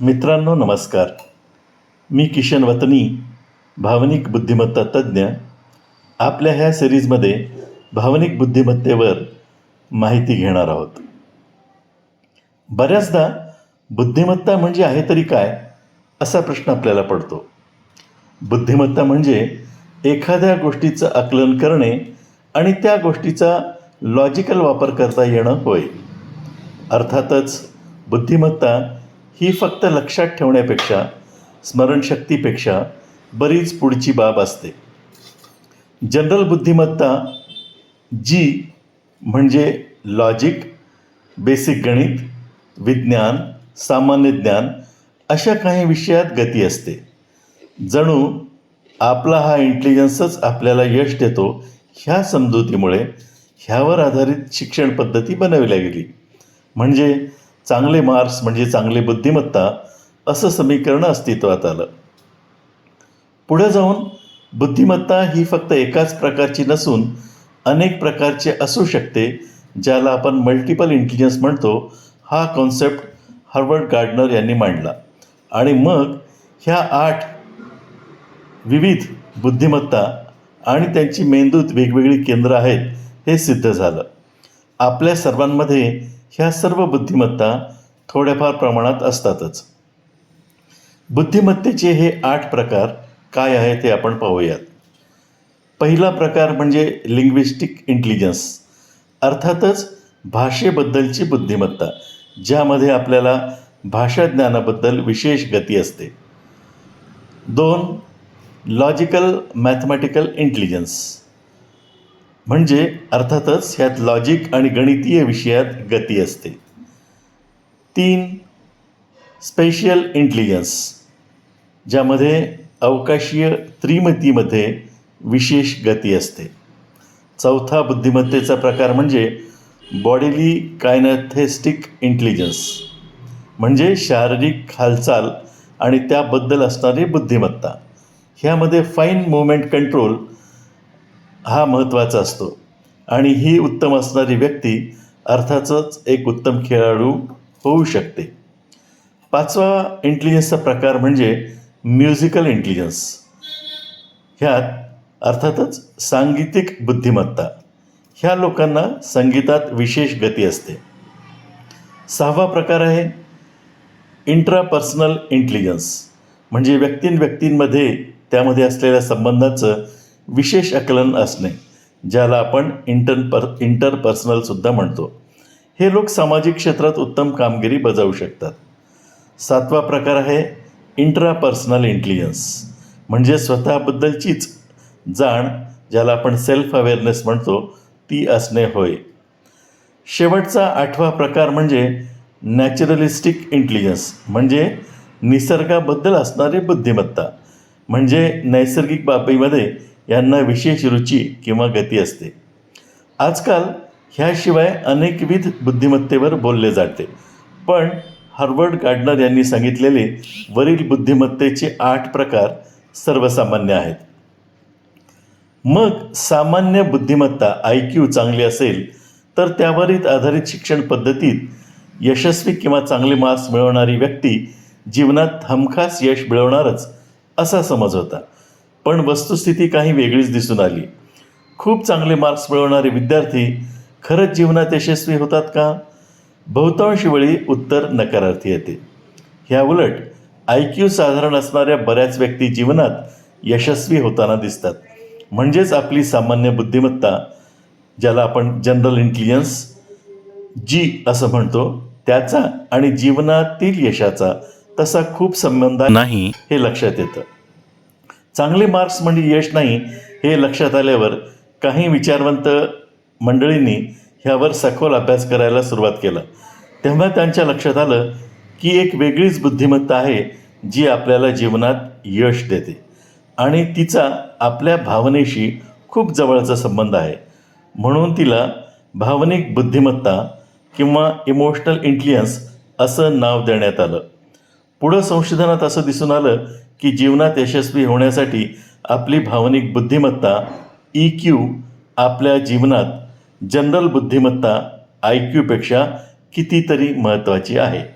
मित्रांनो नमस्कार. मी किशन वतनी भावनिक बुद्धिमत्ता तज्ज्ञ आपल्या ह्या सिरीजमध्ये भावनिक बुद्धिमत्तेवर माहिती घेणार आहोत. बऱ्याचदा बुद्धिमत्ता म्हणजे आहे तरी काय असा प्रश्न आपल्याला पडतो. बुद्धिमत्ता म्हणजे एखाद्या गोष्टीचं आकलन करणे आणि त्या गोष्टीचा लॉजिकल वापर करता येणं होय. अर्थातच बुद्धिमत्ता ही फक्त लक्षात ठेवण्यापेक्षा स्मरणशक्तीपेक्षा बरीच पुढची बाब असते. जनरल बुद्धिमत्ता जी म्हणजे लॉजिक बेसिक गणित विज्ञान सामान्य ज्ञान अशा काही विषयात गती असते. जणू आपला हा इंटेलिजन्सच आपल्याला यश देतो ह्या समजुतीमुळे ह्यावर आधारित शिक्षण पद्धती बनविल्या गेली. म्हणजे चांगले मार्क्स म्हणजे चांगली बुद्धिमत्ता असं समीकरण अस्तित्वात आलं. पुढे जाऊन बुद्धिमत्ता ही फक्त एकाच प्रकारची नसून अनेक प्रकारचे असू शकते ज्याला आपण मल्टिपल इंटेलिजन्स म्हणतो. हा कॉन्सेप्ट हार्वर्ड गार्डनर यांनी मांडला. आणि मग ह्या आठ विविध बुद्धिमत्ता आणि त्यांची मेंदूत वेगवेगळी केंद्र आहेत हे सिद्ध झालं. आपल्या सर्वांमध्ये ह्या सर्व बुद्धिमत्ता थोड्याफार प्रमाणात असतातच. बुद्धिमत्तेचे हे आठ प्रकार काय आहे ते आपण पाहूयात. पहिला प्रकार म्हणजे लिंग्विस्टिक इंटेलिजन्स अर्थातच भाषेबद्दलची बुद्धिमत्ता ज्यामध्ये आपल्याला भाषा ज्ञानाबद्दल विशेष गती असते. दोन लॉजिकल मॅथमॅटिकल इंटेलिजन्स म्हणजे अर्थातच ह्यात लॉजिक आणि गणितीय विषयात गती असते. तीन स्पेशियल इंटेलिजन्स ज्यामध्ये अवकाशीय त्रिमतीमध्ये विशेष गती असते. चौथा बुद्धिमत्तेचा प्रकार म्हणजे बॉडीली कायनाथेस्टिक इंटेलिजन्स म्हणजे शारीरिक हालचाल आणि त्याबद्दल असणारी बुद्धिमत्ता. ह्यामध्ये फाईन मुवमेंट कंट्रोल हा महत्त्वाचा असतो. आणि ही उत्तम असणारी व्यक्ती अर्थातच एक उत्तम खेळाडू होऊ शकते. पाचवा इंटेलिजन्सचा प्रकार म्हणजे म्युझिकल इंटेलिजन्स ह्यात अर्थातच सांगीतिक बुद्धिमत्ता. ह्या लोकांना संगीतात विशेष गती असते. सहावा प्रकार आहे इंट्रापर्सनल इंटेलिजन्स म्हणजे व्यक्तींव्यक्तींमध्ये त्यामध्ये असलेल्या संबंधाचं विशेष आकलन असणे ज्याला आपण इंटर पर इंटरपर्सनलसुद्धा म्हणतो. हे लोक सामाजिक क्षेत्रात उत्तम कामगिरी बजावू शकतात. सातवा प्रकार आहे इंट्रापर्सनल इंटेलिजन्स म्हणजे स्वतःबद्दलचीच जाण ज्याला आपण सेल्फ अवेअरनेस म्हणतो ती असणे होय. शेवटचा आठवा प्रकार म्हणजे नॅचरलिस्टिक इंटेलिजन्स म्हणजे निसर्गाबद्दल असणारी बुद्धिमत्ता म्हणजे नैसर्गिक बाबीमध्ये यांना विशेष रुची किंवा गती असते. आजकाल ह्याशिवाय अनेकविध बुद्धिमत्तेवर बोलले जाते. पण हार्वर्ड गार्डनर यांनी सांगितलेले वरील बुद्धिमत्तेचे आठ प्रकार सर्वसामान्य आहेत. मग सामान्य बुद्धिमत्ता आय क्यू चांगली असेल तर त्यावरील आधारित शिक्षण पद्धतीत यशस्वी किंवा चांगले मार्क्स मिळवणारी व्यक्ती जीवनात हमखास यश मिळवणारच असा समज होता. पण वस्तुस्थिती काही वेगळीच दिसून आली. खूप चांगले मार्क्स मिळवणारे विद्यार्थी खरंच जीवनात यशस्वी होतात का? बहुतांश वेळी उत्तर नकारार्थी येते. ह्याउलट आय क्यू साधारण असणाऱ्या बऱ्याच व्यक्ती जीवनात यशस्वी होताना दिसतात. म्हणजेच आपली सामान्य बुद्धिमत्ता ज्याला आपण जनरल इंटेलिजन्स जी असं म्हणतो त्याचा आणि जीवनातील यशाचा तसा खूप संबंध नाही. हे लक्षात येतं. चांगले मार्क्स म्हणजे यश नाही हे लक्षात आल्यावर काही विचारवंत मंडळींनी ह्यावर सखोल अभ्यास करायला सुरुवात केला. तेव्हा त्यांच्या लक्षात आलं की एक वेगळीच बुद्धिमत्ता आहे जी आपल्याला जीवनात यश देते आणि तिचा आपल्या भावनेशी खूप जवळचा संबंध आहे. म्हणून तिला भावनिक बुद्धिमत्ता किंवा इमोशनल इंटेलिजन्स असं नाव देण्यात आलं. पुढं संशोधनात असं दिसून आलं की जीवनात यशस्वी होण्यासाठी आपली भावनिक बुद्धिमत्ता ई क्यू आपल्या जीवनात जनरल बुद्धिमत्ता आय क्यूपेक्षा कितीतरी महत्त्वाची आहे.